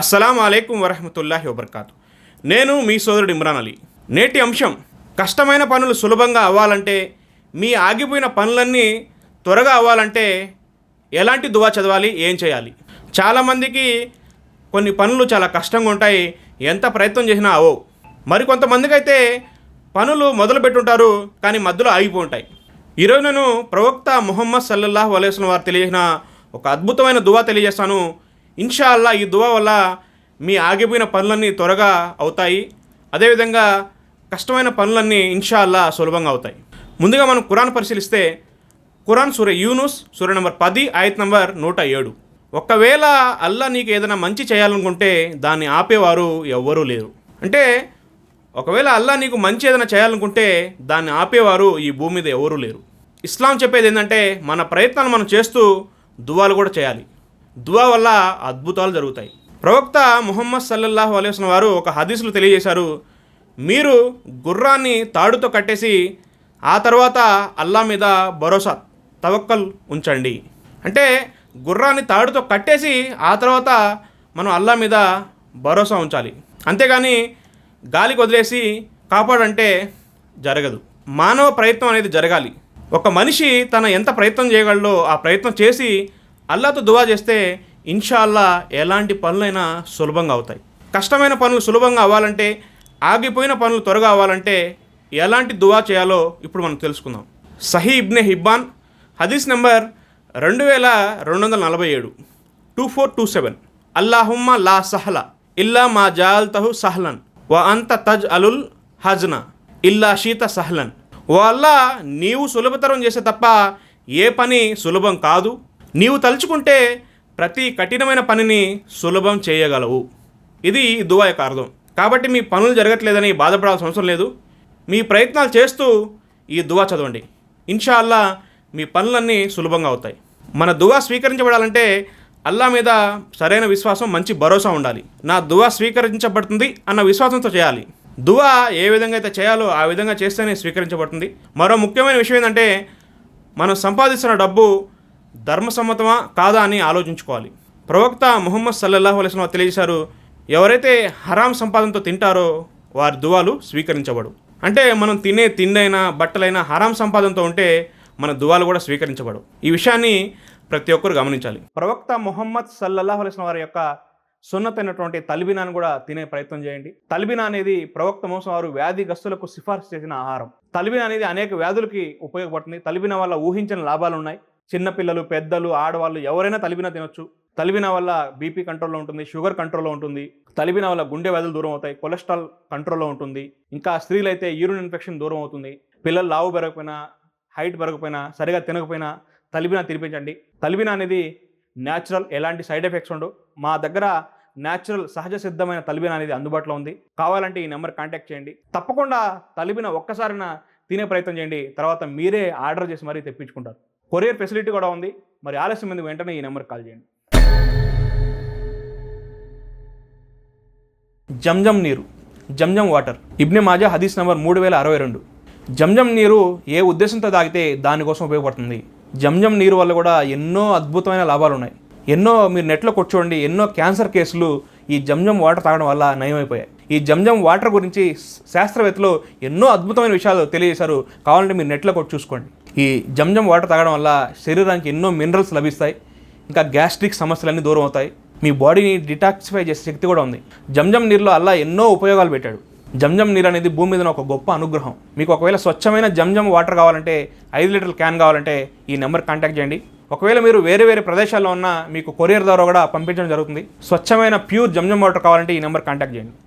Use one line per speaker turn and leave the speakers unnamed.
అస్సలం అయికం వరహమతుల్లాహి వబర్కాతు. నేను మీ సోదరుడు ఇమ్రాన్ అలీ. నేటి అంశం కష్టమైన పనులు సులభంగా అవ్వాలంటే మీ ఆగిపోయిన పనులన్నీ త్వరగా అవ్వాలంటే ఎలాంటి దువా చదవాలి ఏం చేయాలి? చాలామందికి కొన్ని పనులు చాలా కష్టంగా ఉంటాయి ఎంత ప్రయత్నం చేసినా అవో మరికొంతమందికి అయితే పనులు మొదలు పెట్టుంటారు కానీ మధ్యలో ఆగిపోంటాయి ఉంటాయి. ఈరోజు నేను ప్రవక్త ముహమ్మద్ సల్లల్లాహు అలైస్లం వారు తెలియజేసిన ఒక అద్భుతమైన దువా తెలియజేస్తాను. ఇన్షా అల్లా ఈ దువా వల్ల మీ ఆగిపోయిన పనులన్నీ త్వరగా అవుతాయి. అదేవిధంగా కష్టమైన పనులన్నీ ఇన్షా అల్లా సులభంగా అవుతాయి. ముందుగా మనం కురాన్ పరిశీలిస్తే కురాన్ సూర్య యూనుస్ సూర్య నంబర్ పది ఆయత్ నంబర్ నూట ఏడు. ఒకవేళ అల్లా నీకు ఏదైనా మంచి చేయాలనుకుంటే దాన్ని ఆపేవారు ఎవ్వరూ లేరు. అంటే ఒకవేళ అల్లా నీకు మంచి ఏదైనా చేయాలనుకుంటే దాన్ని ఆపేవారు ఈ భూమి మీద ఎవరూ లేరు. ఇస్లాం చెప్పేది ఏంటంటే మన ప్రయత్నాలు మనం చేస్తూ దువాలు కూడా చేయాలి. దువా వల్ల అద్భుతాలు జరుగుతాయి. ప్రవక్త ముహమ్మద్ సల్లల్లాహు అలైహి వారు ఒక హదీసులు తెలియజేశారు మీరు గుర్రాన్ని తాడుతో కట్టేసి ఆ తర్వాత అల్లా మీద భరోసా తవక్కల్ ఉంచండి. అంటే గుర్రాన్ని తాడుతో కట్టేసి ఆ తర్వాత మనం అల్లా మీద భరోసా ఉంచాలి. అంతేగాని గాలికి వదిలేసి కాపాడంటే జరగదు. మానవ ప్రయత్నం అనేది జరగాలి. ఒక మనిషి తన ఎంత ప్రయత్నం చేయగలడో ఆ ప్రయత్నం చేసి అల్లాతో దువా చేస్తే ఇన్షాల్లా ఎలాంటి పనులైనా సులభంగా అవుతాయి. కష్టమైన పనులు సులభంగా అవ్వాలంటే ఆగిపోయిన పనులు త్వరగా అవ్వాలంటే ఎలాంటి దువా చేయాలో ఇప్పుడు మనం తెలుసుకుందాం. సహీ ఇబ్నె హిబ్బాన్ హదీస్ నెంబర్ రెండు వేల రెండు వందల నలభై ఏడు టూ ఫోర్ టూ సెవెన్. అల్లాహుమ్మ లా సహల ఇల్లా మా జాల్తహు సహలన్ వ అంత తజ్ అలుల్ హజ్న ఇల్లా షీత సహలన్. ఓ అల్లా నీవు సులభతరం చేసే తప్ప ఏ పని సులభం కాదు. నీవు తలుచుకుంటే ప్రతి కఠినమైన పనిని సులభం చేయగలవు. ఇది దువా యొక్క అర్థం. కాబట్టి మీ పనులు జరగట్లేదని బాధపడాల్సిన అవసరం లేదు. మీ ప్రయత్నాలు చేస్తూ ఈ దువా చదవండి. ఇన్షా అల్లా మీ పనులన్నీ సులభంగా అవుతాయి. మన దువా స్వీకరించబడాలంటే అల్లా మీద సరైన విశ్వాసం మంచి భరోసా ఉండాలి. నా దువా స్వీకరించబడుతుంది అన్న విశ్వాసంతో చేయాలి. దువా ఏ విధంగా అయితే చేయాలో ఆ విధంగా చేస్తేనే స్వీకరించబడుతుంది. మరో ముఖ్యమైన విషయం ఏంటంటే మనం సంపాదిస్తున్న డబ్బు ధర్మసమ్మతమా? కాదా అని ఆలోచించుకోవాలి. ప్రవక్త ముహమ్మద్ సల్లల్లాహు అలైస్లం తెలియజేశారు ఎవరైతే హరాం సంపాదనతో తింటారో వారి దువాలు స్వీకరించబడు అంటే మనం తినే తిండైనా బట్టలైనా హరాం సంపాదనతో ఉంటే మన దువాలు కూడా స్వీకరించబడు ఈ విషయాన్ని ప్రతి ఒక్కరు గమనించాలి. ప్రవక్త ముహమ్మద్ సల్లల్లాహు అలైస్లం వారి యొక్క సున్నతైనటువంటి తల్బినాను కూడా తినే ప్రయత్నం చేయండి. తల్బినా అనేది ప్రవక్త మోసం వారు వ్యాధిగ్రస్తులకు సిఫార్సు చేసిన ఆహారం. తల్బినా అనేది అనేక వ్యాధులకి ఉపయోగపడుతుంది. తల్బినా వల్ల ఊహించిన లాభాలు ఉన్నాయి చిన్నపిల్లలు పెద్దలు ఆడవాళ్ళు ఎవరైనా తలిపిన తినొచ్చు. తలిబిన వల్ల బీపీ కంట్రోల్లో ఉంటుంది షుగర్ కంట్రోల్లో ఉంటుంది. తలిపిన వల్ల గుండె వ్యాధులు దూరం అవుతాయి కొలెస్ట్రాల్ కంట్రోల్లో ఉంటుంది. ఇంకా స్త్రీలైతే యూరిన్ ఇన్ఫెక్షన్ దూరం అవుతుంది. పిల్లలు లావు పెరగకపోయినా హైట్ పెరగకపోయినా సరిగా తినకపోయినా తలిపిన తినిపించండి. తలిబిన అనేది న్యాచురల్ ఎలాంటి సైడ్ ఎఫెక్ట్స్ ఉండవు. మా దగ్గర న్యాచురల్ సహజ సిద్ధమైన తలిబిన అనేది అందుబాటులో ఉంది. కావాలంటే ఈ నెంబర్ కాంటాక్ట్ చేయండి. తప్పకుండా తలిబిన ఒక్కసారిన తినే ప్రయత్నం చేయండి. తర్వాత మీరే ఆర్డర్ చేసి మరీ తెప్పించుకుంటారు. కొరియర్ ఫెసిలిటీ కూడా ఉంది. మరి ఆలస్యం ఎందుకు? వెంటనే ఈ నెంబర్ కాల్ చేయండి. జంజం నీరు జంజం వాటర్. ఇబ్నె మాజా హదీస్ నెంబర్ మూడు వేల అరవై రెండు. జంజం నీరు ఏ ఉద్దేశంతో తాగితే దానికోసం ఉపయోగపడుతుంది? జంజం నీరు వల్ల కూడా ఎన్నో అద్భుతమైన లాభాలు ఉన్నాయి. ఎన్నో మీరు నెట్లో కూర్చోండి ఎన్నో క్యాన్సర్ కేసులు ఈ జంజం వాటర్ తాగడం వల్ల నయమైపోయాయి. ఈ జంజం వాటర్ గురించి శాస్త్రవేత్తలు ఎన్నో అద్భుతమైన విషయాలు తెలియజేశారు. కావాలంటే మీరు నెట్లో కొట్టి చూసుకోండి. ఈ జంజం వాటర్ తాగడం వల్ల శరీరానికి ఎన్నో మినరల్స్ లభిస్తాయి ఇంకా గ్యాస్ట్రిక్ సమస్యలన్నీ దూరం అవుతాయి. మీ బాడీని డిటాక్సిఫై చేసే శక్తి కూడా ఉంది. జంజం నీరులో అల్లా ఎన్నో ఉపయోగాలు పెట్టాడు. జంజం నీరు అనేది భూమి మీద ఒక గొప్ప అనుగ్రహం. మీకు ఒకవేళ స్వచ్ఛమైన జంజం వాటర్ కావాలంటే ఐదు లీటర్ల క్యాన్ కావాలంటే ఈ నెంబర్ కాంటాక్ట్ చేయండి. ఒకవేళ మీరు వేరే వేరే ప్రదేశాల్లో ఉన్న మీకు కొరియర్ ద్వారా కూడా పంపించడం జరుగుతుంది. స్వచ్ఛమైన ప్యూర్ జంజం వాటర్ కావాలంటే ఈ నెంబర్ కాంటాక్ట్ చేయండి.